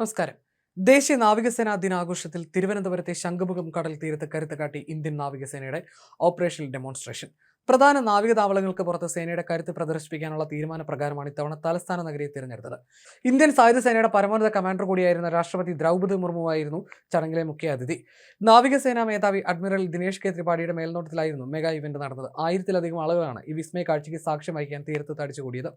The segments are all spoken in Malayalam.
നമസ്കാരം. ദേശീയ നാവികസേനാ ദിനാഘോഷത്തിൽ തിരുവനന്തപുരത്തെ ശംഖുമുഖം കടൽ തീരത്ത് കരുത്ത് കാട്ടി ഇന്ത്യൻ നാവികസേനയുടെ ഓപ്പറേഷൻ ഡെമോൺസ്ട്രേഷൻ. പ്രധാന നാവിക താവളങ്ങൾക്ക് പുറത്ത് സേനയുടെ കരുത്ത് പ്രദർശിപ്പിക്കാനുള്ള തീരുമാനപ്രകാരമാണ് ഇത്തവണ തലസ്ഥാന നഗരിയെ തിരഞ്ഞെടുത്തത്. ഇന്ത്യൻ സായുധ സേനയുടെ പരമോന്നത കമാൻഡർ കൂടിയായിരുന്ന രാഷ്ട്രപതി ദ്രൗപദി മുർമുവായിരുന്നു ചടങ്ങിലെ മുഖ്യ അതിഥി. നാവികസേനാ മേധാവി അഡ്മിറൽ ദിനേഷ് കെ ത്രിപാഠിയുടെ മേൽനോട്ടത്തിലായിരുന്നു മെഗാ ഇവന്റ് നടന്നത്. ആയിരത്തിലധികം ആളുകളാണ് ഈ വിസ്മയ കാഴ്ചയ്ക്ക് സാക്ഷ്യം വഹിക്കാൻ തീരത്ത് തടിച്ചുകൂടിയത്.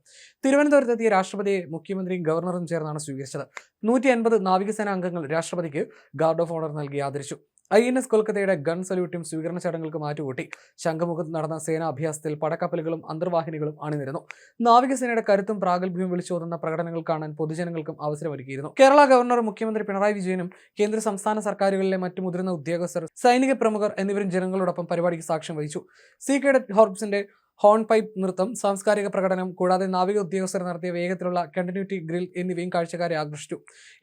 തിരുവനന്തപുരത്തെത്തിയ രാഷ്ട്രപതിയെ മുഖ്യമന്ത്രിയും ഗവർണറും ചേർന്നാണ് സ്വീകരിച്ചത്. നൂറ്റി അൻപത് നാവികസേനാ അംഗങ്ങൾ രാഷ്ട്രപതിക്ക് ഗാർഡ് ഓഫ് ഓണർ നൽകി ആദരിച്ചു. ഐ എൻ എസ് കൊൽക്കത്തയുടെ ഗൺ സല്യൂട്ടും സ്വീകരണ ചടങ്ങുകൾക്ക് മാറ്റുകൂട്ടി. ശംഖമുഖത്ത് നടന്ന സേനാ അഭ്യാസത്തിൽ പടക്കപ്പലുകളും അന്തർവാഹിനികളും അണിനിരുന്നു. നാവികസേനയുടെ കരുത്തും പ്രാഗൽഭ്യവും വിളിച്ചോതുന്ന പ്രകടനങ്ങൾ കാണാൻ പൊതുജനങ്ങൾക്കും അവസരമൊരുക്കിയിരുന്നു. കേരള ഗവർണർ മുഖ്യമന്ത്രി പിണറായി വിജയനും കേന്ദ്ര സംസ്ഥാന സർക്കാരുകളിലെ മറ്റു മുതിർന്ന ഉദ്യോഗസ്ഥർ സൈനിക പ്രമുഖർ എന്നിവരും ജനങ്ങളോടൊപ്പം പരിപാടിക്ക് സാക്ഷ്യം വഹിച്ചു. സി കേഡറ്റ് ഹോർബ്സിന്റെ ഹോൺ പൈപ്പ് നൃത്തം സാംസ്കാരിക പ്രകടനം കൂടാതെ നാവിക ഉദ്യോഗസ്ഥർ നടത്തിയ വേഗത്തിലുള്ള കണ്ടിന്യൂറ്റി ഗ്രിൽ എന്നിവയും കാഴ്ചക്കാരെ ആകർഷിച്ചു.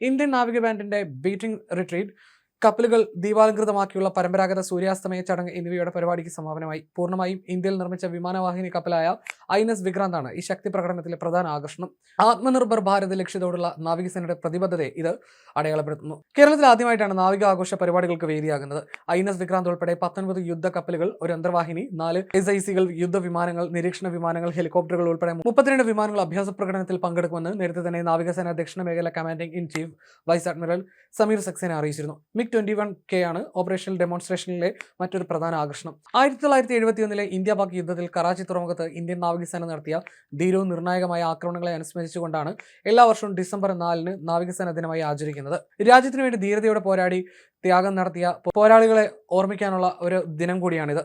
ഇന്ത്യൻ നാവിക ബാൻഡിന്റെ ബീറ്റിംഗ് റിട്രീറ്റ് കപ്പലുകൾ ദീപാലങ്കൃതമാക്കിയുള്ള പരമ്പരാഗത സൂര്യാസ്തമയ ചടങ്ങ് എന്നിവയുടെ പരിപാടിക്ക് സമാപനമായി. പൂർണമായും ഇന്ത്യയിൽ നിർമ്മിച്ച വിമാനവാഹിനി കപ്പലായ ഐ എൻ എസ് വിക്രാന്താണ് ഈ ശക്തി പ്രകടനത്തിലെ പ്രധാന ആകർഷണം. ആത്മനിർഭർ ഭാരത് ലക്ഷ്യത്തോടുള്ള നാവികസേനയുടെ പ്രതിബദ്ധതയെ ഇത് അടയാളപ്പെടുത്തുന്നു. കേരളത്തിൽ ആദ്യമായിട്ടാണ് നാവിക ആഘോഷ പരിപാടികൾക്ക് വേദിയാകുന്നത്. ഐ എൻ എസ് വിക്രാന്ത് ഉൾപ്പെടെ പത്തൊൻപത് യുദ്ധ കപ്പലുകൾ ഒരു അന്തർവാഹിനി നാല് എസ് ഐ സികൾ യുദ്ധ വിമാനങ്ങൾ നിരീക്ഷണ വിമാനങ്ങൾ ഹെലികോപ്റ്ററുകൾ ഉൾപ്പെടെ മുപ്പത്തിരണ്ട് വിമാനങ്ങൾ അഭ്യാസ പ്രകടനത്തിൽ പങ്കെടുക്കുമെന്ന് നേരത്തെ തന്നെ നാവികസേന ദക്ഷിണ മേഖല commanding in chief vice admiral Sameer Saxena അറിയിച്ചിരുന്നു. മിഗ് ട്വന്റി വൺ കെ ആണ് ഓപ്പറേഷണൽ ഡെമോൺസ്ട്രേഷനിലെ മറ്റൊരു പ്രധാന ആകർഷണം. ആയിരത്തി തൊള്ളായിരത്തി എഴുപത്തി ഒന്നിലെ ഇന്ത്യ പാക് യുദ്ധത്തിൽ കറാച്ചി തുറമുഖത്ത് ഇന്ത്യൻ നാവികസേന നടത്തിയ ധീരവും നിർണായകമായ ആക്രമണങ്ങളെ അനുസ്മരിച്ചുകൊണ്ടാണ് എല്ലാ വർഷവും ഡിസംബർ നാലിന് നാവികസേന ദിനമായി ആചരിക്കുന്നത്. രാജ്യത്തിനു വേണ്ടി ധീരതയോടെ പോരാടി ത്യാഗം നടത്തിയ പോരാളികളെ ഓർമ്മിക്കാനുള്ള ഒരു ദിനം കൂടിയാണിത്.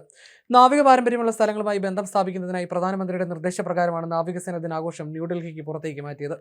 നാവിക പാരമ്പര്യമുള്ള സ്ഥലങ്ങളുമായി ബന്ധം സ്ഥാപിക്കുന്നതിനായി പ്രധാനമന്ത്രിയുടെ നിർദ്ദേശപ്രകാരമാണ് നാവികസേന ദിനാഘോഷം ന്യൂഡൽഹിക്ക് പുറത്തേക്ക് മാറ്റിയത്.